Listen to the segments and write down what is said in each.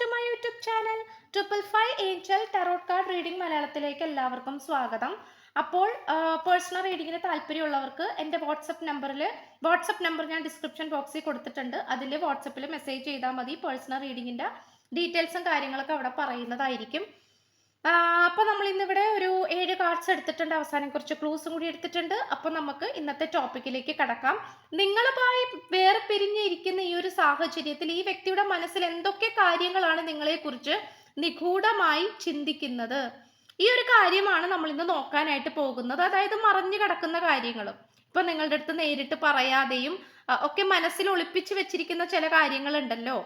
To my YouTube channel triple five angel tarot card reading മലയാളത്തിലേക്ക് എല്ലാവർക്കും സ്വാഗതം. അപ്പോൾ പേഴ്സണൽ റീഡിങ്ങിന് താല്പര്യമുള്ളവർക്ക് എന്റെ വാട്സപ്പ് നമ്പറിൽ വാട്സപ്പ് നമ്പർ ഞാൻ ഡിസ്ക്രിപ്ഷൻ ബോക്സിൽ കൊടുത്തിട്ടുണ്ട്. അതിൽ വാട്സപ്പിൽ മെസ്സേജ് ചെയ്താൽ മതി. പേഴ്സണൽ റീഡിങ്ങിന്റെ ഡീറ്റെയിൽസും കാര്യങ്ങളൊക്കെ അവിടെ പറയുന്നതായിരിക്കും. അപ്പോൾ നമ്മൾ ഇന്നിവിടെ ഒരു ഏഴ് കാർഡ്സ് എടുത്തിട്ടുണ്ട്. അവസാനം കുറച്ച് ക്ലൂസും കൂടി എടുത്തിട്ടുണ്ട്. അപ്പോൾ നമുക്ക് ഇന്നത്തെ ടോപ്പിക്കിലേക്ക് കടക്കാം. നിങ്ങളുമായി വേറെ പിരിഞ്ഞിരിക്കുന്ന ഈ ഒരു സാഹചര്യത്തിൽ ഈ വ്യക്തിയുടെ മനസ്സിൽ എന്തൊക്കെ കാര്യങ്ങളാണ് നിങ്ങളെക്കുറിച്ച് നിഗൂഢമായി ചിന്തിക്കുന്നത്? ഈ ഒരു കാര്യമാണ് നമ്മൾ ഇന്ന് നോക്കാനായിട്ട് പോകുന്നത്. അതായത് മറഞ്ഞു കിടക്കുന്ന കാര്യങ്ങളും. ഇപ്പൊ നിങ്ങളുടെ അടുത്ത് നേരിട്ട് പറയാതെയും ഒക്കെ മനസ്സിൽ ഒളിപ്പിച്ചു വെച്ചിരിക്കുന്ന ചില കാര്യങ്ങളുണ്ടല്ലോ.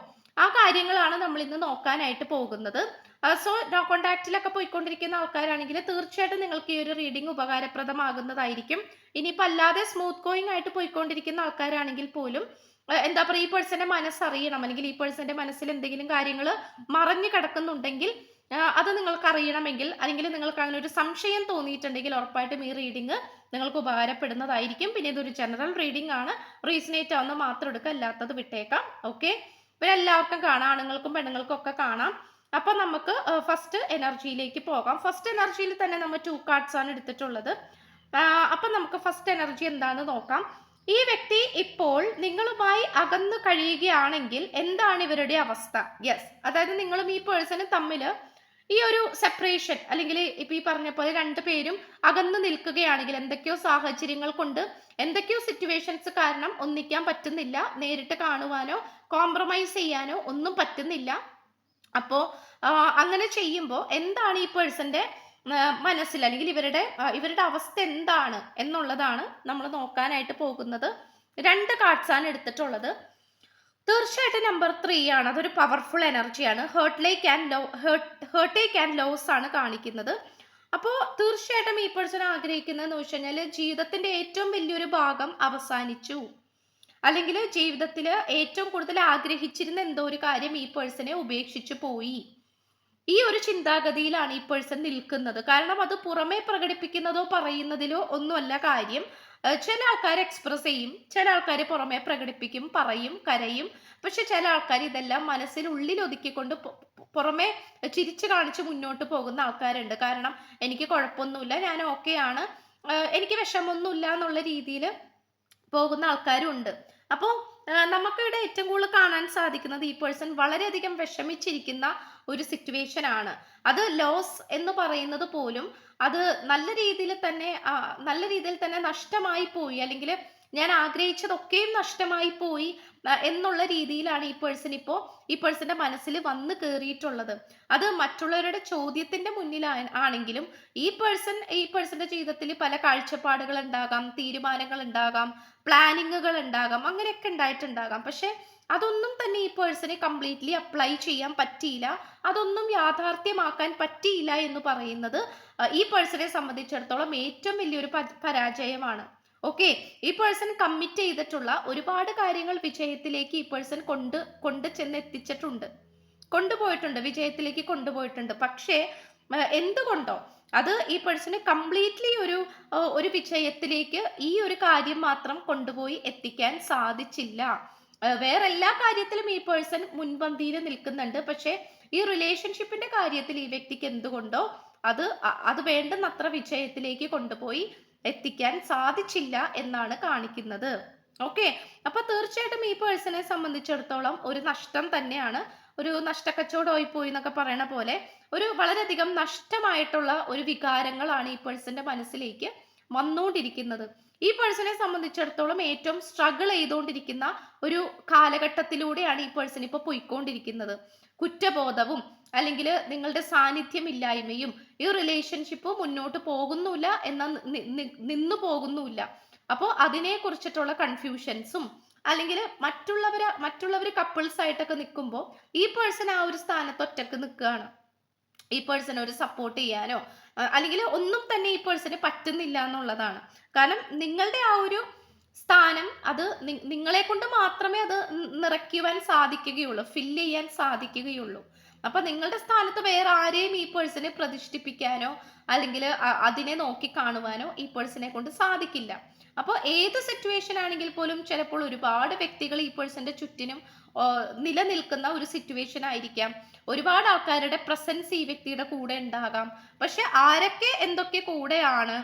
ആ കാര്യങ്ങളാണ് നമ്മൾ ഇന്ന് നോക്കാനായിട്ട് പോകുന്നത്. സോ നോ കോണ്ടാക്റ്റിലൊക്കെ പോയിക്കൊണ്ടിരിക്കുന്ന ആൾക്കാരാണെങ്കിൽ തീർച്ചയായിട്ടും നിങ്ങൾക്ക് ഈ ഒരു റീഡിംഗ് ഉപകാരപ്രദമാകുന്നതായിരിക്കും. ഇനിയിപ്പോൾ അല്ലാതെ സ്മൂത്ത് ഗോയിങ് ആയിട്ട് പോയിക്കൊണ്ടിരിക്കുന്ന ആൾക്കാരാണെങ്കിൽ പോലും എന്താ പറയുക ഈ പേഴ്സന്റെ മനസ്സറിയണം. അല്ലെങ്കിൽ ഈ പേഴ്സന്റെ മനസ്സിൽ എന്തെങ്കിലും കാര്യങ്ങൾ മറഞ്ഞു കിടക്കുന്നുണ്ടെങ്കിൽ അത് നിങ്ങൾക്ക് അറിയണമെങ്കിൽ അല്ലെങ്കിൽ നിങ്ങൾക്ക് അങ്ങനെ ഒരു സംശയം തോന്നിയിട്ടുണ്ടെങ്കിൽ ഉറപ്പായിട്ടും ഈ റീഡിങ് നിങ്ങൾക്ക് ഉപകാരപ്പെടുന്നതായിരിക്കും. പിന്നെ ഇതൊരു ജനറൽ റീഡിംഗ് ആണ്. റീസണേറ്റ് ആവുന്ന മാത്രം എടുക്കുക അല്ലാത്തത് വിട്ടേക്കാം. ഓക്കെ പിന്നെ എല്ലാവർക്കും കാണാം. ആണുങ്ങൾക്കും പെണ്ണുങ്ങൾക്കും ഒക്കെ കാണാം. അപ്പൊ നമുക്ക് ഫസ്റ്റ് എനർജിയിലേക്ക് പോകാം. ഫസ്റ്റ് എനർജിയിൽ തന്നെ നമ്മൾ ടു കാർഡ്സ് ആണ് എടുത്തിട്ടുള്ളത്. അപ്പൊ നമുക്ക് ഫസ്റ്റ് എനർജി എന്താണെന്ന് നോക്കാം. ഈ വ്യക്തി ഇപ്പോൾ നിങ്ങളുമായി അകന്നു കഴിയുകയാണെങ്കിൽ എന്താണ് ഇവരുടെ അവസ്ഥ? യെസ് അതായത് നിങ്ങളും ഈ പേഴ്സണും തമ്മിൽ ഈ ഒരു സെപ്പറേഷൻ അല്ലെങ്കിൽ ഇപ്പൊ ഈ പറഞ്ഞ പോലെ രണ്ടു പേരും അകന്നു നിൽക്കുകയാണെങ്കിൽ എന്തൊക്കെയോ സാഹചര്യങ്ങൾ കൊണ്ട് എന്തൊക്കെയോ സിറ്റുവേഷൻസ് കാരണം ഒന്നിക്കാൻ പറ്റുന്നില്ല. നേരിട്ട് കാണുവാനോ കോംപ്രമൈസ് ചെയ്യാനോ ഒന്നും പറ്റുന്നില്ല. അപ്പോൾ അങ്ങനെ ചെയ്യുമ്പോൾ എന്താണ് ഈ പേഴ്സന്റെ മനസ്സിൽ അല്ലെങ്കിൽ ഇവരുടെ ഇവരുടെ അവസ്ഥ എന്താണ് എന്നുള്ളതാണ് നമ്മൾ നോക്കാനായിട്ട് പോകുന്നത്. രണ്ട് കാർഡ്സ് ആണ് എടുത്തിട്ടുള്ളത്. തീർച്ചയായിട്ടും നമ്പർ ത്രീ ആണ്. അതൊരു പവർഫുൾ എനർജിയാണ് ഹേർട്ടിലേക്ക് ആൻഡ് ലോ ഹേർട്ട് ഹേർട്ടേക്ക് ആൻഡ് ലോസ് ആണ് കാണിക്കുന്നത്. അപ്പോൾ തീർച്ചയായിട്ടും ഈ പേഴ്സൺ ആഗ്രഹിക്കുന്നതെന്ന് വെച്ച് കഴിഞ്ഞാൽ ജീവിതത്തിന്റെ ഏറ്റവും വലിയൊരു ഭാഗം അവസാനിച്ചു. അല്ലെങ്കിൽ ജീവിതത്തിൽ ഏറ്റവും കൂടുതൽ ആഗ്രഹിച്ചിരുന്ന എന്തോ ഒരു കാര്യം ഈ പേഴ്സണെ ഉപേക്ഷിച്ചു പോയി. ഈ ഒരു ചിന്താഗതിയിലാണ് ഈ പേഴ്സൺ നിൽക്കുന്നത്. കാരണം അത് പുറമേ പ്രകടിപ്പിക്കുന്നതോ പറയുന്നതിലോ ഒന്നുമല്ല കാര്യം. ചില ആൾക്കാർ എക്സ്പ്രസ് ചെയ്യും ചില ആൾക്കാർ പുറമേ പ്രകടിപ്പിക്കും പറയും കരയും. പക്ഷെ ചില ആൾക്കാർ ഇതെല്ലാം മനസ്സിൽ ഉള്ളിൽ ഒതുക്കിക്കൊണ്ട് പുറമേ ചിരിച്ചു കാണിച്ച് മുന്നോട്ട് പോകുന്ന ആൾക്കാരുണ്ട്. കാരണം എനിക്ക് കുഴപ്പമൊന്നുമില്ല ഞാൻ ഓക്കെയാണ് എനിക്ക് വിഷമമൊന്നുമില്ല എന്നുള്ള രീതിയിൽ പോകുന്ന ആൾക്കാരും ഉണ്ട് അപ്പോൾ നമുക്കിവിടെ ഏറ്റവും കൂടുതൽ കാണാൻ സാധിക്കുന്നത് ഈ പേഴ്സൺ വളരെയധികം വിഷമിച്ചിരിക്കുന്ന ഒരു സിറ്റുവേഷൻ ആണ്. അത് ലോസ് എന്ന് പറയുന്നത് പോലും അത് നല്ല രീതിയിൽ തന്നെ നല്ല രീതിയിൽ തന്നെ നഷ്ടമായി പോയി. അല്ലെങ്കിൽ ഞാൻ ആഗ്രഹിച്ചതൊക്കെയും നഷ്ടമായി പോയി. എന്നുള്ള രീതിയിലാണ് ഈ പേഴ്സൺ ഇപ്പോൾ ഈ പേഴ്സന്റെ മനസ്സിൽ വന്ന് കയറിയിട്ടുള്ളത് അത് മറ്റുള്ളവരുടെ ചോദ്യത്തിന്റെ മുന്നിൽ ആണെങ്കിലും ഈ പേഴ്സൺ ഈ പേഴ്സന്റെ ജീവിതത്തിൽ പല കാഴ്ചപ്പാടുകൾ ഉണ്ടാകാം തീരുമാനങ്ങൾ ഉണ്ടാകാം പ്ലാനിങ്ങുകൾ ഉണ്ടാകാം അങ്ങനെയൊക്കെ ഉണ്ടായിട്ടുണ്ടാകാം. പക്ഷെ അതൊന്നും തന്നെ ഈ പേഴ്സണെ കംപ്ലീറ്റ്ലി അപ്ലൈ ചെയ്യാൻ പറ്റിയില്ല. അതൊന്നും യാഥാർത്ഥ്യമാക്കാൻ പറ്റിയില്ല എന്ന് പറയുന്നത് ഈ പേഴ്സണെ സംബന്ധിച്ചിടത്തോളം ഏറ്റവും വലിയൊരു പരാജയമാണ്. ഓക്കെ ഈ പേഴ്സൺ കമ്മിറ്റ് ചെയ്തിട്ടുള്ള ഒരുപാട് കാര്യങ്ങൾ വിജയത്തിലേക്ക് ഈ പേഴ്സൺ കൊണ്ട് കൊണ്ട് ചെന്ന് എത്തിച്ചിട്ടുണ്ട് കൊണ്ടുപോയിട്ടുണ്ട് വിജയത്തിലേക്ക് കൊണ്ടുപോയിട്ടുണ്ട്. പക്ഷേ എന്തുകൊണ്ടോ അത് ഈ പേഴ്സണ് കംപ്ലീറ്റ്ലി ഒരു ഒരു വിജയത്തിലേക്ക് ഈ ഒരു കാര്യം മാത്രം കൊണ്ടുപോയി എത്തിക്കാൻ സാധിച്ചില്ല. വേറെ എല്ലാ കാര്യത്തിലും ഈ പേഴ്സൺ മുൻപന്തിയിൽ നിൽക്കുന്നുണ്ട്. പക്ഷേ ഈ റിലേഷൻഷിപ്പിന്റെ കാര്യത്തിൽ ഈ വ്യക്തിക്ക് എന്തുകൊണ്ടോ അത് അത് വേണ്ടുന്നത്ര വിജയത്തിലേക്ക് കൊണ്ടുപോയി എത്തിക്കാൻ സാധിച്ചില്ല എന്നാണ് കാണിക്കുന്നത്. ഓക്കെ അപ്പൊ തീർച്ചയായിട്ടും ഈ പേഴ്സണെ സംബന്ധിച്ചിടത്തോളം ഒരു നഷ്ടം തന്നെയാണ്. ഒരു നഷ്ടക്കച്ചവടമായി പോയി എന്നൊക്കെ പറയണ പോലെ ഒരു വളരെയധികം നഷ്ടമായിട്ടുള്ള ഒരു വികാരങ്ങളാണ് ഈ പേഴ്സന്റെ മനസ്സിലേക്ക് വന്നുകൊണ്ടിരിക്കുന്നത്. ഈ പേഴ്സണെ സംബന്ധിച്ചിടത്തോളം ഏറ്റവും സ്ട്രഗിൾ ചെയ്തുകൊണ്ടിരിക്കുന്ന ഒരു കാലഘട്ടത്തിലൂടെയാണ് ഈ പേഴ്സൺ ഇപ്പോൾ പോയിക്കൊണ്ടിരിക്കുന്നത്. കുറ്റബോധവും അല്ലെങ്കിൽ നിങ്ങളുടെ സാന്നിധ്യമില്ലായ്മയും ഈ റിലേഷൻഷിപ്പ് മുന്നോട്ട് പോകുന്നില്ല എന്ന നിന്നു പോകുന്നുമില്ല. അപ്പോൾ അതിനെ കുറിച്ചിട്ടുള്ള കൺഫ്യൂഷൻസും അല്ലെങ്കിൽ മറ്റുള്ളവര് മറ്റുള്ളവർ കപ്പിൾസ് ആയിട്ടൊക്കെ നിൽക്കുമ്പോൾ ഈ പേഴ്സൺ ആ ഒരു സ്ഥാനത്ത് ഒറ്റയ്ക്ക് നിൽക്കുകയാണ്. ഈ പേഴ്സൺ ഒരു സപ്പോർട്ട് ചെയ്യാനോ അല്ലെങ്കിൽ ഒന്നും തന്നെ ഈ പേഴ്സന് പറ്റുന്നില്ല എന്നുള്ളതാണ്. കാരണം നിങ്ങളുടെ ആ ഒരു സ്ഥാനം അത് നിങ്ങളെ കൊണ്ട് മാത്രമേ അത് നിറയ്ക്കുവാൻ സാധിക്കുകയുള്ളൂ ഫില്ല് ചെയ്യാൻ സാധിക്കുകയുള്ളൂ. അപ്പൊ നിങ്ങളുടെ സ്ഥാനത്ത് വേറെ ആരെയും ഈ പേഴ്സണെ പ്രതിഷ്ഠിപ്പിക്കാനോ അല്ലെങ്കിൽ അതിനെ നോക്കി കാണുവാനോ ഈ പേഴ്സണെ കൊണ്ട് സാധിക്കില്ല. അപ്പോൾ ഏത് സിറ്റുവേഷൻ ആണെങ്കിൽ പോലും ചിലപ്പോൾ ഒരുപാട് വ്യക്തികൾ ഈ പേഴ്സന്റെ ചുറ്റിനും നിലനിൽക്കുന്ന ഒരു സിറ്റുവേഷൻ ആയിരിക്കാം. ഒരുപാട് ആൾക്കാരുടെ പ്രസൻസ് ഈ വ്യക്തിയുടെ കൂടെ ഉണ്ടാകാം. പക്ഷെ ആരൊക്കെ എന്തൊക്കെ കൂടെയാണ്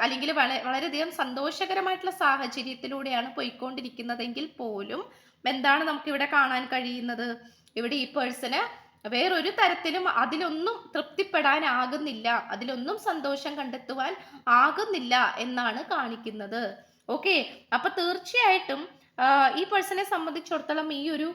അല്ലെങ്കിൽ വള- വളരെയധികം സന്തോഷകരമായിട്ടുള്ള സാഹചര്യത്തിലൂടെയാണ് പോയിക്കൊണ്ടിരിക്കുന്നതെങ്കിൽ പോലും എന്താണ് നമുക്ക് ഇവിടെ കാണാൻ കഴിയുന്നത്? ഇവിടെ ഈ പേഴ്സണ് വേറൊരു തരത്തിലും അതിലൊന്നും തൃപ്തിപ്പെടാനാകുന്നില്ല. അതിലൊന്നും സന്തോഷം കണ്ടെത്തുവാൻ ആകുന്നില്ല എന്നാണ് കാണിക്കുന്നത്. ഓക്കെ? അപ്പൊ തീർച്ചയായിട്ടും ഈ പേഴ്സണെ സംബന്ധിച്ചിടത്തോളം ഈ ഒരു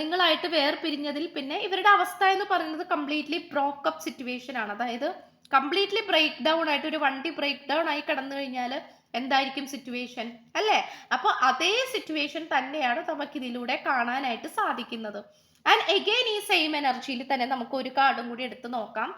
നിങ്ങളായിട്ട് വേർപിരിഞ്ഞതിൽ പിന്നെ ഇവരുടെ അവസ്ഥ എന്ന് പറയുന്നത് കംപ്ലീറ്റ്ലി ബ്രോക്കപ്പ് സിറ്റുവേഷൻ ആണ്. അതായത് കംപ്ലീറ്റ്ലി ബ്രേക്ക് ഡൗൺ ആയിട്ട് ഒരു വണ്ടി ബ്രേക്ക് ഡൗൺ ആയി കടന്നു കഴിഞ്ഞാൽ എന്തായിരിക്കും സിറ്റുവേഷൻ അല്ലേ? അപ്പോൾ അതേ സിറ്റുവേഷൻ തന്നെയാണ് നമുക്ക് ഇതിലൂടെ കാണാനായിട്ട് സാധിക്കുന്നത്. ആൻഡ് എഗെയിൻ ഈ സെയിം എനർജിയിൽ തന്നെ നമുക്ക് ഒരു കാർഡും കൂടി എടുത്ത് നോക്കാം.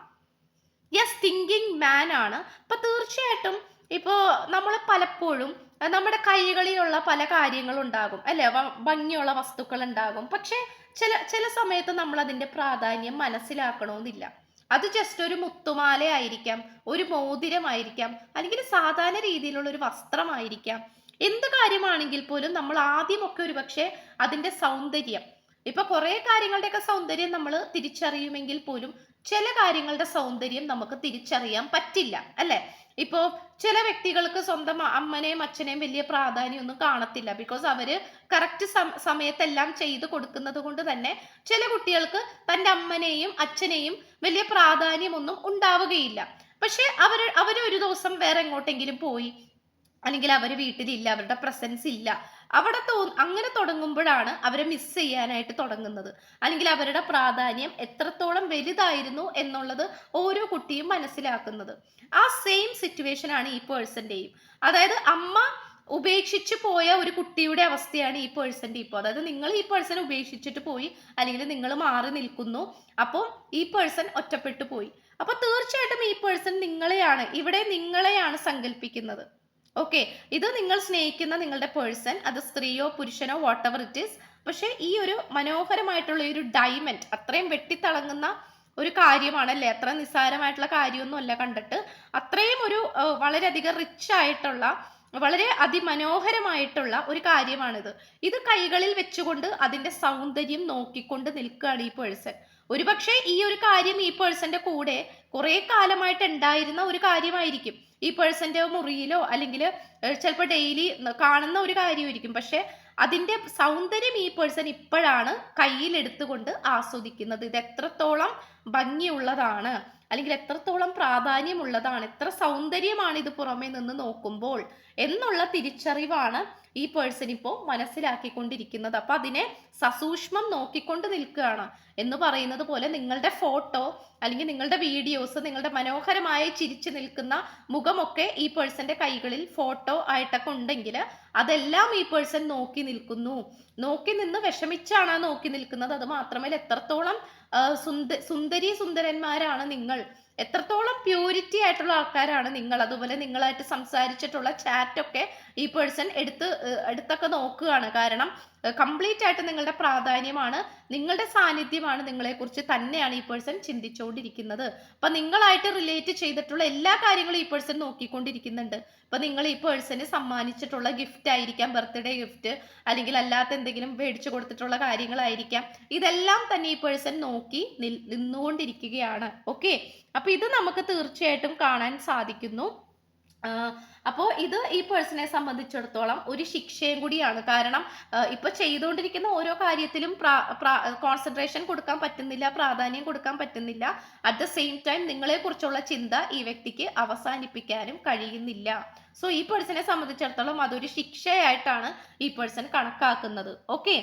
യെസ് തിങ്കിങ് മാൻ ആണ്. അപ്പൊ തീർച്ചയായിട്ടും ഇപ്പോ നമ്മൾ പലപ്പോഴും നമ്മുടെ കൈകളിലുള്ള പല കാര്യങ്ങളും ഉണ്ടാകും അല്ലെ ഭംഗിയുള്ള വസ്തുക്കൾ ഉണ്ടാകും പക്ഷെ ചില ചില സമയത്ത് നമ്മൾ അതിന്റെ പ്രാധാന്യം മനസ്സിലാക്കണമെന്നില്ല അത് ജസ്റ്റ് ഒരു മുത്തുമാല ആയിരിക്കാം ഒരു മോതിരമായിരിക്കാം അല്ലെങ്കിൽ സാധാരണ രീതിയിലുള്ള ഒരു വസ്ത്രമായിരിക്കാം. എന്ത് കാര്യമാണെങ്കിൽ പോലും നമ്മൾ ആദ്യമൊക്കെ ഒരു പക്ഷേ അതിന്റെ സൗന്ദര്യം ഇപ്പൊ കുറെ കാര്യങ്ങളുടെയൊക്കെ സൗന്ദര്യം നമ്മൾ തിരിച്ചറിയുമെങ്കിൽ പോലും ചില കാര്യങ്ങളുടെ സൗന്ദര്യം നമുക്ക് തിരിച്ചറിയാൻ പറ്റില്ല അല്ലെ? ഇപ്പോ ചില വ്യക്തികൾക്ക് സ്വന്തം അമ്മനെയും അച്ഛനെയും വലിയ പ്രാധാന്യമൊന്നും കാണത്തില്ല. ബിക്കോസ് അവർ കറക്റ്റ് സമയത്തെല്ലാം ചെയ്തു കൊടുക്കുന്നത് കൊണ്ട് തന്നെ ചില കുട്ടികൾക്ക് തന്റെ അമ്മനെയും അച്ഛനെയും വലിയ പ്രാധാന്യമൊന്നും ഉണ്ടാവുകയില്ല. പക്ഷെ അവർ അവർ ഒരു ദിവസം വേറെ എങ്ങോട്ടെങ്കിലും പോയി. അല്ലെങ്കിൽ അവർ വീട്ടിലില്ല അവരുടെ പ്രസൻസ് ഇല്ല. അവിടെ തോ അങ്ങനെ തുടങ്ങുമ്പോഴാണ് അവരെ മിസ് ചെയ്യാനായിട്ട് തുടങ്ങുന്നത്. അല്ലെങ്കിൽ അവരുടെ പ്രാധാന്യം എത്രത്തോളം വലുതായിരുന്നു എന്നുള്ളത് ഓരോ കുട്ടിയും മനസ്സിലാക്കുന്നത്. ആ സെയിം സിറ്റുവേഷൻ ആണ് ഈ പേഴ്സന്റെയും അതായത് അമ്മ ഉപേക്ഷിച്ച് പോയ ഒരു കുട്ടിയുടെ അവസ്ഥയാണ് ഈ പേഴ്സന്റെ ഇപ്പോൾ. അതായത് നിങ്ങൾ ഈ പേഴ്സൺ ഉപേക്ഷിച്ചിട്ട് പോയി അല്ലെങ്കിൽ നിങ്ങൾ മാറി നിൽക്കുന്നു അപ്പോൾ ഈ പേഴ്സൺ ഒറ്റപ്പെട്ടു പോയി. അപ്പൊ തീർച്ചയായിട്ടും ഈ പേഴ്സൺ നിങ്ങളെയാണ് ഇവിടെ നിങ്ങളെയാണ് സങ്കല്പിക്കുന്നത് ഓക്കെ ഇത് നിങ്ങൾ സ്നേഹിക്കുന്ന നിങ്ങളുടെ പേഴ്സൺ അത് സ്ത്രീയോ പുരുഷനോ വാട്ട് എവർ ഇറ്റ് ഈസ് പക്ഷേ ഈ ഒരു മനോഹരമായിട്ടുള്ള ഒരു ഡയമണ്ട് അത്രയും വെട്ടിത്തിളങ്ങുന്ന ഒരു കാര്യമാണല്ലേ? അത്ര നിസ്സാരമായിട്ടുള്ള കാര്യമൊന്നും അല്ല കണ്ടിട്ട്. അത്രയും ഒരു വളരെയധികം റിച്ച് ആയിട്ടുള്ള വളരെ അതിമനോഹരമായിട്ടുള്ള ഒരു കാര്യമാണിത്. ഇത് കൈകളിൽ വെച്ചുകൊണ്ട് അതിന്റെ സൗന്ദര്യം നോക്കിക്കൊണ്ട് നിൽക്കുകയാണ് ഈ പേഴ്സൺ ഒരുപക്ഷെ ഈ ഒരു കാര്യം ഈ പേഴ്സന്റെ കൂടെ കുറെ കാലമായിട്ട് ഉണ്ടായിരുന്ന ഒരു കാര്യമായിരിക്കും. ഈ പേഴ്സന്റെ മുറിയിലോ അല്ലെങ്കിൽ ചിലപ്പോൾ ഡെയിലി കാണുന്ന ഒരു കാര്യമായിരിക്കും. പക്ഷെ അതിന്റെ സൗന്ദര്യം ഈ പേഴ്സൺ ഇപ്പോഴാണ് കയ്യിലെടുത്തുകൊണ്ട് ആസ്വദിക്കുന്നത്. ഇത് എത്രത്തോളം ഭംഗിയുള്ളതാണ്. അല്ലെങ്കിൽ എത്രത്തോളം പ്രാധാന്യമുള്ളതാണ് എത്ര സൗന്ദര്യമാണ് ഇത് പുറമേ നിന്ന് നോക്കുമ്പോൾ എന്നുള്ള തിരിച്ചറിവാണ് ഈ പേഴ്സൺ ഇപ്പോൾ മനസ്സിലാക്കിക്കൊണ്ടിരിക്കുന്നത്. അപ്പൊ അതിനെ സസൂക്ഷ്മം നോക്കിക്കൊണ്ട് നിൽക്കുകയാണ് എന്ന് പറയുന്നത് പോലെ നിങ്ങളുടെ ഫോട്ടോ അല്ലെങ്കിൽ നിങ്ങളുടെ വീഡിയോസ് നിങ്ങളുടെ മനോഹരമായ ചിരിച്ചു നിൽക്കുന്ന മുഖമൊക്കെ ഈ പേഴ്സന്റെ കൈകളിൽ ഫോട്ടോ ആയിട്ടൊക്കെ ഉണ്ടെങ്കിൽ അതെല്ലാം ഈ പേഴ്സൺ നോക്കി നിൽക്കുന്നു. നോക്കി നിന്ന് വിഷമിച്ചാണ് നോക്കി നിൽക്കുന്നത്. അത് മാത്രമല്ല എത്രത്തോളം സുന്ദ സുന്ദരി സുന്ദരന്മാരാണ് നിങ്ങൾ. എത്രത്തോളം പ്യൂരിറ്റി ആയിട്ടുള്ള ആൾക്കാരാണ് നിങ്ങൾ. അതുപോലെ നിങ്ങളായിട്ട് സംസാരിച്ചിട്ടുള്ള ചാറ്റൊക്കെ ഈ പേഴ്സൺ എടുത്ത് എടുത്തൊക്കെ നോക്കുകയാണ്. കാരണം കംപ്ലീറ്റ് ആയിട്ട് നിങ്ങളുടെ പ്രാധാന്യമാണ് നിങ്ങളുടെ സാന്നിധ്യമാണ് നിങ്ങളെക്കുറിച്ച് തന്നെയാണ് ഈ പേഴ്സൺ ചിന്തിച്ചുകൊണ്ടിരിക്കുന്നത് അപ്പൊ നിങ്ങളായിട്ട് റിലേറ്റ് ചെയ്തിട്ടുള്ള എല്ലാ കാര്യങ്ങളും ഈ പേഴ്സൺ നോക്കിക്കൊണ്ടിരിക്കുന്നുണ്ട്. അപ്പൊ നിങ്ങൾ ഈ പേഴ്സന് സമ്മാനിച്ചിട്ടുള്ള ഗിഫ്റ്റ് ആയിരിക്കാം ബർത്ത്ഡേ ഗിഫ്റ്റ് അല്ലെങ്കിൽ അല്ലാത്ത എന്തെങ്കിലും മേടിച്ചു കൊടുത്തിട്ടുള്ള കാര്യങ്ങളായിരിക്കാം. ഇതെല്ലാം തന്നെ ഈ പേഴ്സൺ നോക്കി നിന്നുകൊണ്ടിരിക്കുകയാണ്. ഓക്കെ അപ്പൊ ഇത് നമുക്ക് തീർച്ചയായിട്ടും കാണാൻ സാധിക്കുന്നു. അപ്പോൾ ഇത് ഈ പേഴ്സണെ സംബന്ധിച്ചിടത്തോളം ഒരു ശിക്ഷയും കൂടിയാണ്. കാരണം ഇപ്പോൾ ഇപ്പൊ ചെയ്തുകൊണ്ടിരിക്കുന്ന ഓരോ കാര്യത്തിലും കോൺസെൻട്രേഷൻ കൊടുക്കാൻ പറ്റുന്നില്ല പ്രാധാന്യം കൊടുക്കാൻ പറ്റുന്നില്ല. അറ്റ് ദ സെയിം ടൈം നിങ്ങളെ കുറിച്ചുള്ള ചിന്ത ഈ വ്യക്തിക്ക് അവസാനിപ്പിക്കാനും കഴിയുന്നില്ല. സോ ഈ പേഴ്സണെ സംബന്ധിച്ചിടത്തോളം അതൊരു ശിക്ഷയായിട്ടാണ് ഈ പേഴ്സൺ കണക്കാക്കുന്നത്. ഓക്കെ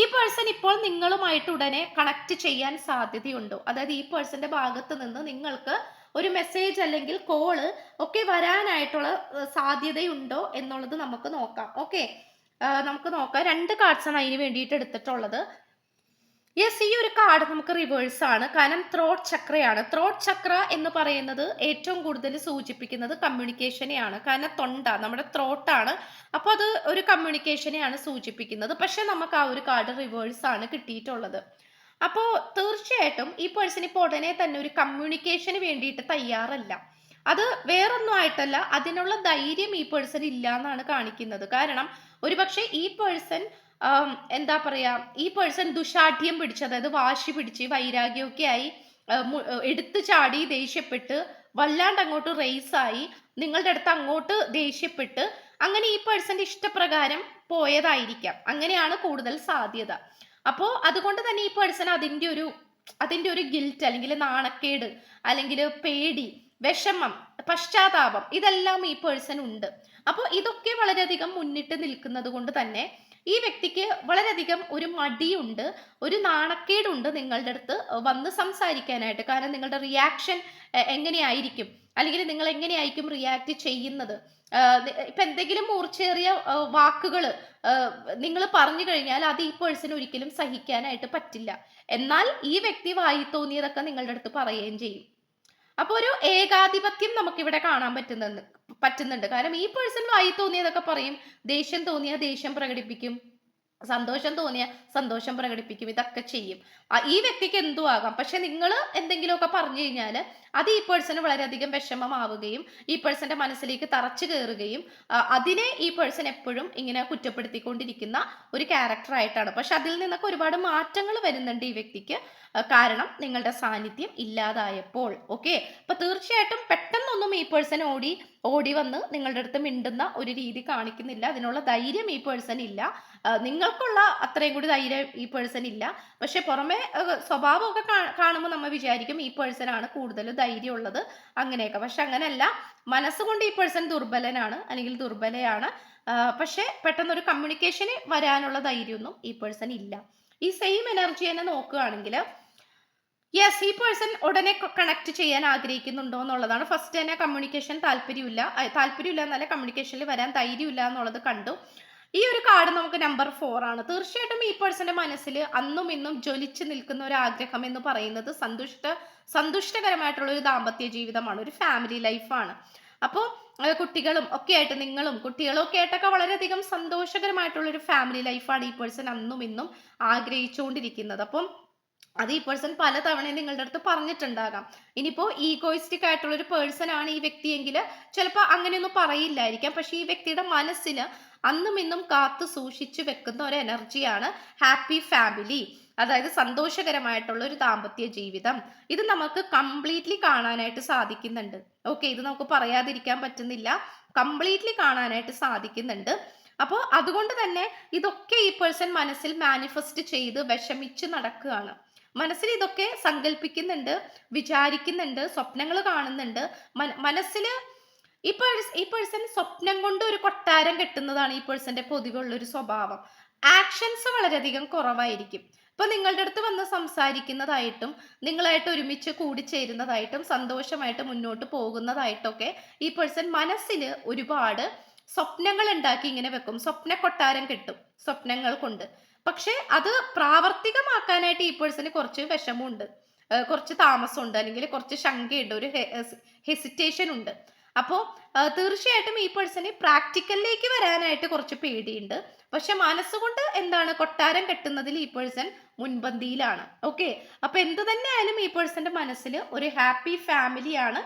ഈ പേഴ്സൺ ഇപ്പോൾ നിങ്ങളുമായിട്ട് ഉടനെ കണക്ട് ചെയ്യാൻ സാധ്യതയുണ്ടോ. അതായത് ഈ പേഴ്സന്റെ ഭാഗത്ത് നിന്ന് നിങ്ങൾക്ക് ഒരു മെസ്സേജ് അല്ലെങ്കിൽ കോൾ ഒക്കെ വരാനായിട്ടുള്ള സാധ്യതയുണ്ടോ എന്നുള്ളത് നമുക്ക് നോക്കാം. ഓക്കെ നമുക്ക് നോക്കാം. രണ്ട് കാർഡ്സ് ആണ് അതിന് വേണ്ടിയിട്ട് എടുത്തിട്ടുള്ളത്. യെസ് ഈ ഒരു കാർഡ് നമുക്ക് റിവേഴ്സ് ആണ്. കാരണം ത്രോട്ട് ചക്രയാണ് ത്രോട്ട് ചക്ര എന്ന് പറയുന്നത് ഏറ്റവും കൂടുതൽ സൂചിപ്പിക്കുന്നത് കമ്മ്യൂണിക്കേഷനെയാണ് കാരണം തൊണ്ട നമ്മുടെ ത്രോട്ടാണ് അപ്പോൾ അത് ഒരു കമ്മ്യൂണിക്കേഷനെയാണ് സൂചിപ്പിക്കുന്നത്. പക്ഷെ നമുക്ക് ആ ഒരു കാർഡ് റിവേഴ്സ് ആണ് കിട്ടിയിട്ടുള്ളത്. അപ്പോൾ തീർച്ചയായിട്ടും ഈ പേഴ്സൺ ഇപ്പോൾ ഉടനെ തന്നെ ഒരു കമ്മ്യൂണിക്കേഷന് വേണ്ടിയിട്ട് തയ്യാറല്ല. അത് വേറൊന്നും ആയിട്ടല്ല അതിനുള്ള ധൈര്യം ഈ പേഴ്സൺ ഇല്ല എന്നാണ് കാണിക്കുന്നത്. കാരണം ഒരുപക്ഷെ ഈ പേഴ്സൺ എന്താ പറയാ ഈ പേഴ്സൺ ദുശാഠ്യം പിടിച്ച് അതായത് വാശി പിടിച്ച് വൈരാഗ്യമൊക്കെ ആയി എടുത്തു ചാടി ദേഷ്യപ്പെട്ട് വല്ലാണ്ട് അങ്ങോട്ട് റേസായി നിങ്ങളുടെ അടുത്ത് അങ്ങോട്ട് ദേഷ്യപ്പെട്ട് അങ്ങനെ ഈ പേഴ്സന്റെ ഇഷ്ടപ്രകാരം പോയതായിരിക്കാം. അങ്ങനെയാണ് കൂടുതൽ സാധ്യത. അപ്പോൾ അതുകൊണ്ട് തന്നെ ഈ പേഴ്സൺ അതിന്റെ ഒരു അതിന്റെ ഒരു ഗിൽറ്റ് അല്ലെങ്കിൽ നാണക്കേട് അല്ലെങ്കിൽ പേടി വിഷമം പശ്ചാത്താപം ഇതെല്ലാം ഈ പേഴ്സൺ ഉണ്ട്. അപ്പോൾ ഇതൊക്കെ വളരെയധികം മുന്നിട്ട് നിൽക്കുന്നത് കൊണ്ട് തന്നെ ഈ വ്യക്തിക്ക് വളരെയധികം ഒരു മടിയുണ്ട് ഒരു നാണക്കേടുണ്ട് നിങ്ങളുടെ അടുത്ത് വന്ന് സംസാരിക്കാനായിട്ട്. കാരണം നിങ്ങളുടെ റിയാക്ഷൻ എങ്ങനെയായിരിക്കും? അല്ലെങ്കിൽ നിങ്ങൾ എങ്ങനെയായിരിക്കും റിയാക്ട് ചെയ്യുന്നത്? ഇപ്പൊ എന്തെങ്കിലും മൂർച്ചേറിയ വാക്കുകൾ നിങ്ങൾ പറഞ്ഞു കഴിഞ്ഞാൽ അത് ഈ പേഴ്സൺ ഒരിക്കലും സഹിക്കാനായിട്ട് പറ്റില്ല. എന്നാൽ ഈ വ്യക്തി വായി തോന്നിയതൊക്കെ നിങ്ങളുടെ അടുത്ത് പറയുകയും ചെയ്യും. അപ്പോൾ ഒരു ഏകാധിപത്യം നമുക്കിവിടെ കാണാൻ പറ്റുന്നുണ്ട് പറ്റുന്നുണ്ട്. കാരണം ഈ പേഴ്സൺ വായി തോന്നിയതൊക്കെ പറയും ദേഷ്യം തോന്നിയാൽ ദേഷ്യം പ്രകടിപ്പിക്കും. സന്തോഷം തോന്നിയ സന്തോഷം പ്രകടിപ്പിക്കും. ഇതൊക്കെ ചെയ്യും. ഈ വ്യക്തിക്ക് എന്തു ആകാം പക്ഷെ നിങ്ങൾ എന്തെങ്കിലുമൊക്കെ പറഞ്ഞു കഴിഞ്ഞാൽ അത് ഈ പേഴ്സണ് വളരെയധികം വിഷമമാവുകയും ഈ പേഴ്സന്റെ മനസ്സിലേക്ക് തറച്ചു കയറുകയും അതിനെ ഈ പേഴ്സൺ എപ്പോഴും ഇങ്ങനെ കുറ്റപ്പെടുത്തിക്കൊണ്ടിരിക്കുന്ന ഒരു ക്യാരക്ടറായിട്ടാണ് പക്ഷെ അതിൽ നിന്നൊക്കെ ഒരുപാട് മാറ്റങ്ങൾ വരുന്നുണ്ട് ഈ വ്യക്തിക്ക്. കാരണം നിങ്ങളുടെ സാന്നിധ്യം ഇല്ലാതായപ്പോൾ. ഓക്കെ? അപ്പൊ തീർച്ചയായിട്ടും പെട്ടെന്നൊന്നും ഈ പേഴ്സൺ ഓടി ഓടി വന്ന് നിങ്ങളുടെ അടുത്ത് മിണ്ടുന്ന ഒരു രീതി കാണിക്കുന്നില്ല. അതിനുള്ള ധൈര്യം ഈ പേഴ്സൺ ഇല്ല നിങ്ങൾക്കുള്ള അത്രയും കൂടി ധൈര്യം ഈ പേഴ്സൺ ഇല്ല. പക്ഷെ പുറമെ സ്വഭാവമൊക്കെ കാണുമ്പോൾ നമ്മൾ വിചാരിക്കും ഈ പേഴ്സൺ ആണ് കൂടുതൽ ധൈര്യമുള്ളത് അങ്ങനെയൊക്കെ. പക്ഷെ അങ്ങനെയല്ല. മനസ്സുകൊണ്ട് ഈ പേഴ്സൺ ദുർബലനാണ് അല്ലെങ്കിൽ ദുർബലയാണ്. പക്ഷെ പെട്ടെന്നൊരു കമ്മ്യൂണിക്കേഷന് വരാനുള്ള ധൈര്യമൊന്നും ഈ പേഴ്സൺ ഇല്ല. ഈ സെയിം എനർജി തന്നെ നോക്കുകയാണെങ്കിൽ യെസ് ഈ പേഴ്സൺ ഉടനെ കണക്ട് ചെയ്യാൻ ആഗ്രഹിക്കുന്നുണ്ടോ എന്നുള്ളതാണ്. ഫസ്റ്റ് തന്നെ കമ്മ്യൂണിക്കേഷൻ താല്പര്യമില്ല. താല്പര്യമില്ല എന്നല്ല കമ്മ്യൂണിക്കേഷനിൽ വരാൻ ധൈര്യമില്ല എന്നുള്ളത് കണ്ടു. ഈ ഒരു കാർഡ് നമുക്ക് നമ്പർ ഫോർ ആണ്. തീർച്ചയായിട്ടും ഈ പേഴ്സന്റെ മനസ്സിൽ അന്നും ഇന്നും ജ്വലിച്ചു നിൽക്കുന്ന ഒരു ആഗ്രഹം എന്ന് പറയുന്നത് സന്തുഷ്ട സന്തുഷ്ടകരമായിട്ടുള്ള ഒരു ദാമ്പത്യ ജീവിതമാണ്. ഒരു ഫാമിലി ലൈഫാണ് അപ്പോൾ കുട്ടികളും ഒക്കെ ആയിട്ട് നിങ്ങളും കുട്ടികളും ഒക്കെ ആയിട്ടൊക്കെ വളരെയധികം സന്തോഷകരമായിട്ടുള്ള ഒരു ഫാമിലി ലൈഫാണ് ഈ പേഴ്സൺ അന്നും ഇന്നും ആഗ്രഹിച്ചുകൊണ്ടിരിക്കുന്നത്. അപ്പം അത് ഈ പേഴ്സൺ പല പലതവണ നിങ്ങളുടെ അടുത്ത് പറഞ്ഞിട്ടുണ്ടാകാം. ഇനിയിപ്പോ ഈഗോയിസ്റ്റിക് ആയിട്ടുള്ള ഒരു പേഴ്സൺ ആണ് ഈ വ്യക്തിയെങ്കിൽ ചിലപ്പോൾ അങ്ങനെയൊന്നും പറയില്ലായിരിക്കാം. പക്ഷെ ഈ വ്യക്തിയുടെ മനസ്സിന് അന്നും ഇന്നും കാത്തു സൂക്ഷിച്ചു വെക്കുന്ന ഒരു എനർജിയാണ് ഹാപ്പി ഫാമിലി അതായത് സന്തോഷകരമായിട്ടുള്ള ഒരു ദാമ്പത്യ ജീവിതം. ഇത് നമുക്ക് കംപ്ലീറ്റ്ലി കാണാനായിട്ട് സാധിക്കുന്നുണ്ട്. ഓക്കെ ഇത് നമുക്ക് പറയാതിരിക്കാൻ പറ്റുന്നില്ല. കംപ്ലീറ്റ്ലി കാണാനായിട്ട് സാധിക്കുന്നുണ്ട്. അപ്പോൾ അതുകൊണ്ട് തന്നെ ഇതൊക്കെ ഈ പേഴ്സൺ മനസ്സിൽ മാനിഫെസ്റ്റ് ചെയ്ത് വിഷമിച്ച് നടക്കുകയാണ്. മനസ്സിൽ ഇതൊക്കെ സങ്കല്പിക്കുന്നുണ്ട് വിചാരിക്കുന്നുണ്ട് സ്വപ്നങ്ങൾ കാണുന്നുണ്ട്. മനസ്സിൽ ഈ പേഴ്സ് ഈ പേഴ്സൺ സ്വപ്നം കൊണ്ട് ഒരു കൊട്ടാരം കെട്ടുന്നതാണ് ഈ പേഴ്സന്റെ പൊതുവെയുള്ള ഒരു സ്വഭാവം. ആക്ഷൻസ് വളരെയധികം കുറവായിരിക്കും. ഇപ്പൊ നിങ്ങളുടെ അടുത്ത് വന്ന് സംസാരിക്കുന്നതായിട്ടും നിങ്ങളായിട്ട് ഒരുമിച്ച് കൂടിച്ചേരുന്നതായിട്ടും സന്തോഷമായിട്ട് മുന്നോട്ട് പോകുന്നതായിട്ടൊക്കെ ഈ പേഴ്സൺ മനസ്സിൽ ഒരുപാട് സ്വപ്നങ്ങൾ ഉണ്ടാക്കി ഇങ്ങനെ വെക്കും. സ്വപ്ന കൊട്ടാരം കെട്ടും സ്വപ്നങ്ങൾ കൊണ്ട്. പക്ഷെ അത് പ്രാവർത്തികമാക്കാനായിട്ട് ഈ പേഴ്സന് കുറച്ച് വിഷമമുണ്ട്. കുറച്ച് താമസമുണ്ട്. അല്ലെങ്കിൽ കുറച്ച് ശങ്കയുണ്ട്. ഒരു ഹെസിറ്റേഷൻ ഉണ്ട്. അപ്പോൾ തീർച്ചയായിട്ടും ഈ പേഴ്സണ് പ്രാക്ടിക്കലിലേക്ക് വരാനായിട്ട് കുറച്ച് പേടിയുണ്ട്. പക്ഷെ മനസ്സുകൊണ്ട് എന്താണ് കൊട്ടാരം കെട്ടുന്നതിൽ ഈ പേഴ്സൺ മുൻപന്തിയിലാണ്. ഓക്കെ അപ്പൊ എന്ത് തന്നെ ആയാലും ഈ പേഴ്സന്റെ മനസ്സിൽ ഒരു ഹാപ്പി ഫാമിലിയാണ്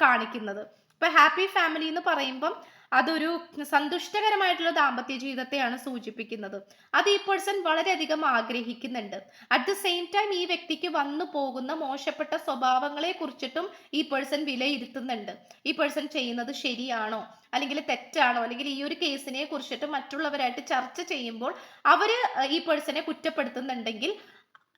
കാണിക്കുന്നത്. ഇപ്പൊ ഹാപ്പി ഫാമിലി എന്ന് പറയുമ്പം അതൊരു സന്തുഷ്ടകരമായിട്ടുള്ള ദാമ്പത്യ ജീവിതത്തെയാണ് സൂചിപ്പിക്കുന്നത്. അത് ഈ പേഴ്സൺ വളരെയധികം ആഗ്രഹിക്കുന്നുണ്ട്. അറ്റ് ദ സെയിം ടൈം ഈ വ്യക്തിക്ക് വന്നു പോകുന്ന മോശപ്പെട്ട സ്വഭാവങ്ങളെ കുറിച്ചിട്ടും ഈ പേഴ്സൺ വിലയിരുത്തുന്നുണ്ട്. ഈ പേഴ്സൺ ചെയ്യുന്നത് ശരിയാണോ? അല്ലെങ്കിൽ തെറ്റാണോ? അല്ലെങ്കിൽ ഈ ഒരു കേസിനെ കുറിച്ചിട്ട് മറ്റുള്ളവരായിട്ട് ചർച്ച ചെയ്യുമ്പോൾ അവർ ഈ പേഴ്സണെ കുറ്റപ്പെടുത്തുന്നുണ്ടെങ്കിൽ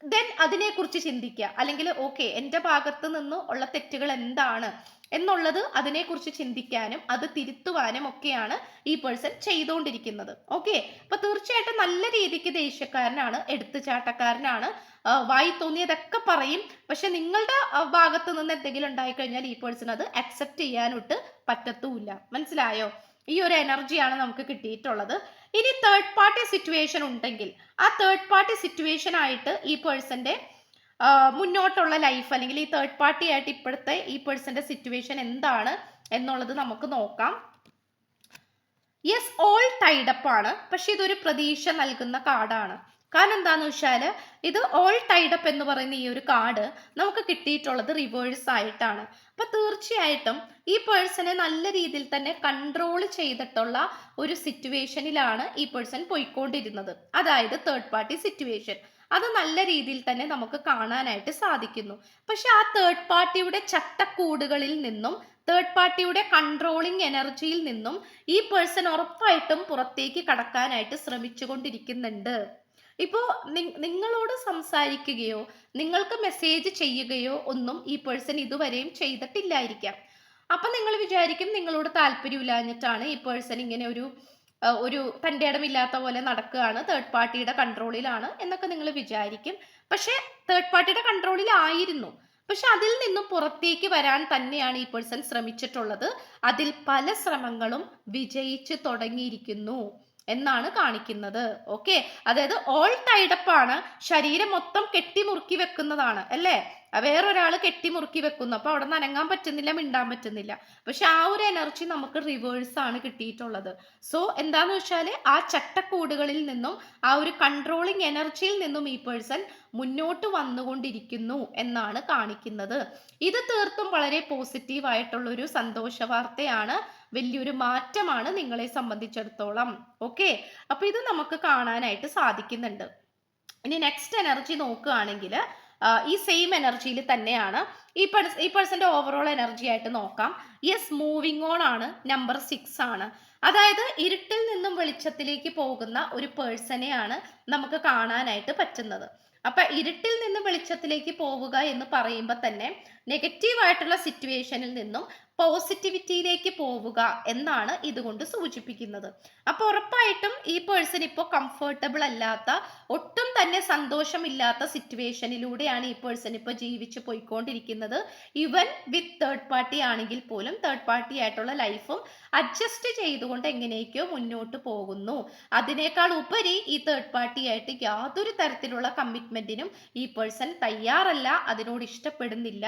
ദെൻ അതിനെക്കുറിച്ച് ചിന്തിക്കുക. അല്ലെങ്കിൽ ഓക്കെ എന്റെ ഭാഗത്ത് നിന്ന് ഉള്ള തെറ്റുകൾ എന്താണ്? എന്നുള്ളത് അതിനെക്കുറിച്ച് ചിന്തിക്കാനും അത് തിരുത്തുവാനും ഒക്കെയാണ് ഈ പേഴ്സൺ ചെയ്തുകൊണ്ടിരിക്കുന്നത് ഓക്കെ അപ്പൊ തീർച്ചയായിട്ടും നല്ല രീതിക്ക് ദേഷ്യക്കാരനാണ് എടുത്തുചാട്ടക്കാരനാണ്. വായി തോന്നിയതൊക്കെ പറയും. പക്ഷെ നിങ്ങളുടെ ഭാഗത്ത് നിന്ന് എന്തെങ്കിലും ഉണ്ടായിക്കഴിഞ്ഞാൽ ഈ പേഴ്സൺ അത് അക്സെപ്റ്റ് ചെയ്യാനൊട്ട് പറ്റത്തുമില്ല. മനസ്സിലായോ? ഈ ഒരു എനർജിയാണ് നമുക്ക് കിട്ടിയിട്ടുള്ളത്. ഇനി തേർഡ് പാർട്ടി സിറ്റുവേഷൻ ഉണ്ടെങ്കിൽ ആ തേർഡ് പാർട്ടി സിറ്റുവേഷൻ ആയിട്ട് ഈ പേഴ്സന്റെ മുന്നോട്ടുള്ള ലൈഫ് അല്ലെങ്കിൽ ഈ തേർഡ് പാർട്ടി ആയിട്ട് ഇപ്പോഴത്തെ ഈ പേഴ്സന്റെ സിറ്റുവേഷൻ എന്താണ് എന്നുള്ളത് നമുക്ക് നോക്കാം. യെസ് ഓൾ ടൈഡപ്പ് ആണ്. പക്ഷെ ഇതൊരു പ്രതീക്ഷ നൽകുന്ന കാർഡാണ്. കാരണം എന്താന്ന് വെച്ചാൽ ഇത് ഓൾ ടൈഡപ്പ് എന്ന് പറയുന്ന ഈ ഒരു കാർഡ് നമുക്ക് കിട്ടിയിട്ടുള്ളത് റിവേഴ്സ് ആയിട്ടാണ്. അപ്പൊ തീർച്ചയായിട്ടും ഈ പേഴ്സണെ നല്ല രീതിയിൽ തന്നെ കൺട്രോൾ ചെയ്തിട്ടുള്ള ഒരു സിറ്റുവേഷനിലാണ് ഈ പേഴ്സൺ പോയിക്കൊണ്ടിരുന്നത്. അതായത് തേർഡ് പാർട്ടി സിറ്റുവേഷൻ അത് നല്ല രീതിയിൽ തന്നെ നമുക്ക് കാണാനായിട്ട് സാധിക്കുന്നു. പക്ഷെ ആ തേർഡ് പാർട്ടിയുടെ ചട്ടക്കൂടുകളിൽ നിന്നും തേർഡ് പാർട്ടിയുടെ കൺട്രോളിങ് എനർജിയിൽ നിന്നും ഈ പേഴ്സൺ ഉറപ്പായിട്ടും പുറത്തേക്ക് കടക്കാനായിട്ട് ശ്രമിച്ചുകൊണ്ടിരിക്കുന്നുണ്ട്. ഇപ്പോൾ നിങ്ങളോട് സംസാരിക്കുകയോ നിങ്ങൾക്ക് മെസ്സേജ് ചെയ്യുകയോ ഒന്നും ഈ പേഴ്സൺ ഇതുവരെയും ചെയ്തിട്ടില്ലായിരിക്കാം. അപ്പൊ നിങ്ങൾ വിചാരിക്കും നിങ്ങളോട് താല്പര്യമില്ലാഞ്ഞിട്ടാണ് ഈ പേഴ്സൺ ഇങ്ങനെ ഒരു ഒരു തന്റെ ഇടമില്ലാത്ത പോലെ നടക്കുകയാണ്. തേർഡ് പാർട്ടിയുടെ കൺട്രോളിലാണ് എന്നൊക്കെ നിങ്ങൾ വിചാരിക്കും. പക്ഷേ തേർഡ് പാർട്ടിയുടെ കൺട്രോളിലായിരുന്നു പക്ഷെ അതിൽ നിന്നും പുറത്തേക്ക് വരാൻ തന്നെയാണ് ഈ പേഴ്സൺ ശ്രമിച്ചിട്ടുള്ളത്. അതിൽ പല ശ്രമങ്ങളും വിജയിച്ചു തുടങ്ങിയിരിക്കുന്നു. എന്നാണ് കാണിക്കുന്നത്. ഓക്കെ അതായത് ഓൾ ടൈഡപ്പ് ആണ്. ശരീരം മൊത്തം കെട്ടിമുറുക്കി വെക്കുന്നതാണ്. അല്ലേ? വേറൊരാൾ കെട്ടിമുറുക്കി വെക്കുന്നു. അപ്പൊ അവിടെ നനങ്ങാൻ പറ്റുന്നില്ല മിണ്ടാൻ പറ്റുന്നില്ല. പക്ഷെ ആ ഒരു എനർജി നമുക്ക് റിവേഴ്സ് ആണ് കിട്ടിയിട്ടുള്ളത്. സോ എന്താന്ന് വെച്ചാൽ ആ ചട്ടക്കൂടുകളിൽ നിന്നും ആ ഒരു കൺട്രോളിങ് എനർജിയിൽ നിന്നും ഈ പേഴ്സൺ മുന്നോട്ട് വന്നുകൊണ്ടിരിക്കുന്നു എന്നാണ് കാണിക്കുന്നത്. ഇത് തീർത്തും വളരെ പോസിറ്റീവ് ആയിട്ടുള്ള ഒരു സന്തോഷ വാർത്തയാണ് വലിയൊരു മാറ്റമാണ് നിങ്ങളെ സംബന്ധിച്ചിടത്തോളം. ഓക്കെ അപ്പൊ ഇത് നമുക്ക് കാണാനായിട്ട് സാധിക്കുന്നുണ്ട്. ഇനി നെക്സ്റ്റ് എനർജി നോക്കുകയാണെങ്കിൽ ഈ സെയിം എനർജിയിൽ തന്നെയാണ് ഈ പേഴ്സ് ഈ പേഴ്സന്റെ ഓവറോൾ എനർജി ആയിട്ട് നോക്കാം. യെസ് മൂവിങ് ഓൺ ആണ്. നമ്പർ സിക്സ് ആണ്. അതായത് ഇരുട്ടിൽ നിന്നും വെളിച്ചത്തിലേക്ക് പോകുന്ന ഒരു പേഴ്സണെയാണ് നമുക്ക് കാണാനായിട്ട് പറ്റുന്നത്. അപ്പൊ ഇരുട്ടിൽ നിന്ന് വെളിച്ചത്തിലേക്ക് പോവുക എന്ന് പറയുമ്പോൾ തന്നെ നെഗറ്റീവ് ആയിട്ടുള്ള സിറ്റുവേഷനിൽ നിന്നും പോസിറ്റിവിറ്റിയിലേക്ക് പോവുക എന്നാണ് ഇതുകൊണ്ട് സൂചിപ്പിക്കുന്നത്. അപ്പോൾ ഉറപ്പായിട്ടും ഈ പേഴ്സൺ ഇപ്പോൾ കംഫർട്ടബിൾ അല്ലാത്ത ഒട്ടും തന്നെ സന്തോഷമില്ലാത്ത സിറ്റുവേഷനിലൂടെയാണ് ഈ പേഴ്സൺ ഇപ്പോൾ ജീവിച്ച് പോയിക്കൊണ്ടിരിക്കുന്നത്. ഇവൻ വിത്ത് തേർഡ് പാർട്ടി ആണെങ്കിൽ പോലും തേർഡ് പാർട്ടി ആയിട്ടുള്ള ലൈഫും അഡ്ജസ്റ്റ് ചെയ്തുകൊണ്ട് എങ്ങനെയൊക്കെയോ മുന്നോട്ട് പോകുന്നു. അതിനേക്കാൾ ഉപരി ഈ തേർഡ് പാർട്ടി ആയിട്ട് യാതൊരു തരത്തിലുള്ള കമ്മിറ്റ്മെന്റിനും ഈ പേഴ്സൺ തയ്യാറല്ല അതിനോട് ഇഷ്ടപ്പെടുന്നില്ല.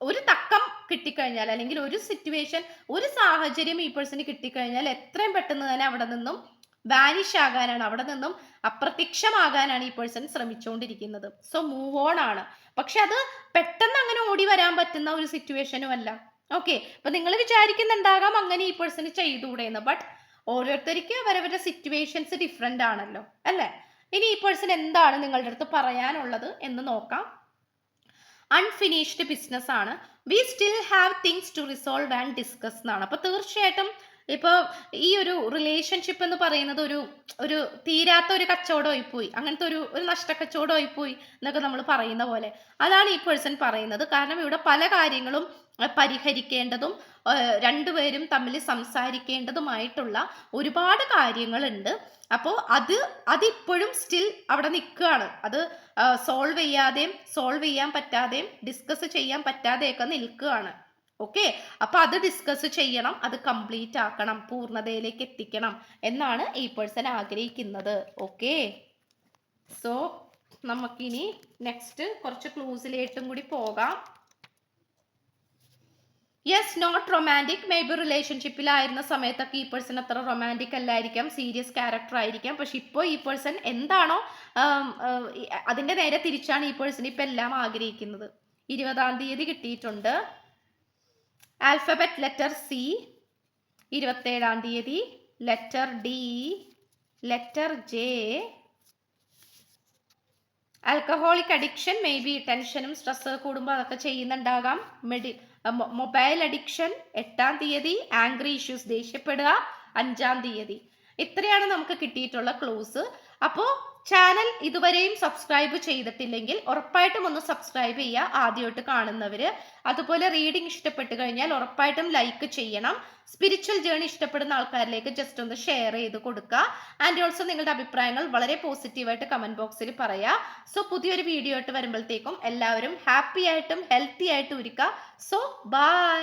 ഒരു തക്കം കിട്ടിക്കഴിഞ്ഞാൽ അല്ലെങ്കിൽ ഒരു സിറ്റുവേഷൻ ഒരു സാഹചര്യം ഈ പേഴ്സണ് കിട്ടിക്കഴിഞ്ഞാൽ എത്രയും പെട്ടെന്ന് തന്നെ അവിടെ നിന്നും വാനിഷ് ആകാനാണ് അവിടെ നിന്നും അപ്രത്യക്ഷമാകാനാണ് ഈ പേഴ്സൺ ശ്രമിച്ചുകൊണ്ടിരിക്കുന്നത്. സോ മൂവ് ഓൺ ആണ്. പക്ഷെ അത് പെട്ടെന്ന് അങ്ങനെ ഓടി വരാൻ പറ്റുന്ന ഒരു സിറ്റുവേഷനും അല്ല. ഓക്കെ അപ്പൊ നിങ്ങൾ വിചാരിക്കുന്നുണ്ടാകാം അങ്ങനെ ഈ പേഴ്സൺ ചെയ്തുകൂടെ എന്ന് ബട്ട് ഓരോരുത്തർക്ക് അവരവരുടെ സിറ്റുവേഷൻസ് ഡിഫറെന്റ് ആണല്ലോ. അല്ലേ? ഇനി ഈ പേഴ്സൺ എന്താണ് നിങ്ങളുടെ അടുത്ത് പറയാനുള്ളത് എന്ന് നോക്കാം. അൺഫിനിഷ്ഡ് ബിസിനസ് ആണ്. We still have things to resolve and discuss എന്നാണ്. അപ്പോൾ തീർച്ചയായിട്ടും ഇപ്പോൾ ഈ ഒരു റിലേഷൻഷിപ്പ് എന്ന് പറയുന്നത് ഒരു ഒരു തീരാത്ത ഒരു കച്ചവടമായി പോയി. അങ്ങനത്തെ ഒരു ഒരു നഷ്ട നഷ്ടക്കച്ചവടമായി പോയി എന്നൊക്കെ നമ്മൾ പറയുന്ന പോലെ. അതാണ് ഈ പേഴ്സൺ പറയുന്നത്. കാരണം ഇവിടെ പല കാര്യങ്ങളും പരിഹരിക്കേണ്ടതും രണ്ടുപേരും തമ്മിൽ സംസാരിക്കേണ്ടതുമായിട്ടുള്ള ഒരുപാട് കാര്യങ്ങളുണ്ട്. അപ്പോൾ അത് അതിപ്പോഴും സ്റ്റിൽ അവിടെ നിൽക്കുകയാണ്. അത് സോൾവ് ചെയ്യാതെയും സോൾവ് ചെയ്യാൻ പറ്റാതെയും ഡിസ്കസ് ചെയ്യാൻ പറ്റാതെയൊക്കെ നിൽക്കുകയാണ്. ഓക്കെ അപ്പോൾ അത് ഡിസ്കസ് ചെയ്യണം അത് കംപ്ലീറ്റ് ആക്കണം പൂർണതയിലേക്ക് എത്തിക്കണം എന്നാണ് ഈ പേഴ്സൺ ആഗ്രഹിക്കുന്നത്. ഓക്കെ സോ നമുക്കിനി നെക്സ്റ്റ് കുറച്ച് ക്ലൂസിലേട്ടും കൂടി പോകാം. Yes not romantic may be റിലേഷൻഷിപ്പിലായിരുന്ന സമയത്തൊക്കെ ഈ പേഴ്സൺ അത്ര റൊമാന്റിക് അല്ലായിരിക്കാം സീരിയസ് ക്യാരക്ടർ ആയിരിക്കാം. പക്ഷെ ഇപ്പോൾ ഈ പേഴ്സൺ എന്താണോ അതിന്റെ നേരെ തിരിച്ചാണ് ഈ പേഴ്സൺ ഇപ്പം എല്ലാം ആഗ്രഹിക്കുന്നത്. ഇരുപതാം തീയതി കിട്ടിയിട്ടുണ്ട്. ആൽഫബറ്റ് ലെറ്റർ സി ഇരുപത്തേഴാം തീയതി. Letter D letter J alcoholic addiction may be ടെൻഷനും സ്ട്രെസ് കൂടുമ്പോൾ അതൊക്കെ ചെയ്യുന്നുണ്ടാകാം. മെഡി മൊബൈൽ അഡിക്ഷൻ എട്ടാം തീയതി. ആംഗ്രി ഇഷ്യൂസ് ദേഷ്യപ്പെടുക അഞ്ചാം തീയതി. ഇത്രയാണ് നമുക്ക് കിട്ടിയിട്ടുള്ള ക്ലോസ് അപ്പോൾ ചാനൽ ഇതുവരെയും സബ്സ്ക്രൈബ് ചെയ്തിട്ടില്ലെങ്കിൽ ഉറപ്പായിട്ടും ഒന്ന് സബ്സ്ക്രൈബ് ചെയ്യുക ആദ്യമായിട്ട് കാണുന്നവർ അതുപോലെ റീഡിംഗ് ഇഷ്ടപ്പെട്ട് കഴിഞ്ഞാൽ ഉറപ്പായിട്ടും ലൈക്ക് ചെയ്യണം. സ്പിരിച്വൽ ജേണി ഇഷ്ടപ്പെടുന്ന ആൾക്കാരിലേക്ക് ജസ്റ്റ് ഒന്ന് ഷെയർ ചെയ്ത് കൊടുക്കുക. ആൻഡ് ഓൾസോ നിങ്ങളുടെ അഭിപ്രായങ്ങൾ വളരെ പോസിറ്റീവായിട്ട് കമന്റ് ബോക്സിൽ പറയാം. സോ പുതിയൊരു വീഡിയോ ആയിട്ട് വരുമ്പോഴത്തേക്കും എല്ലാവരും ഹാപ്പി ആയിട്ടും ഹെൽത്തി ആയിട്ടും ഇരിക്കുക. So by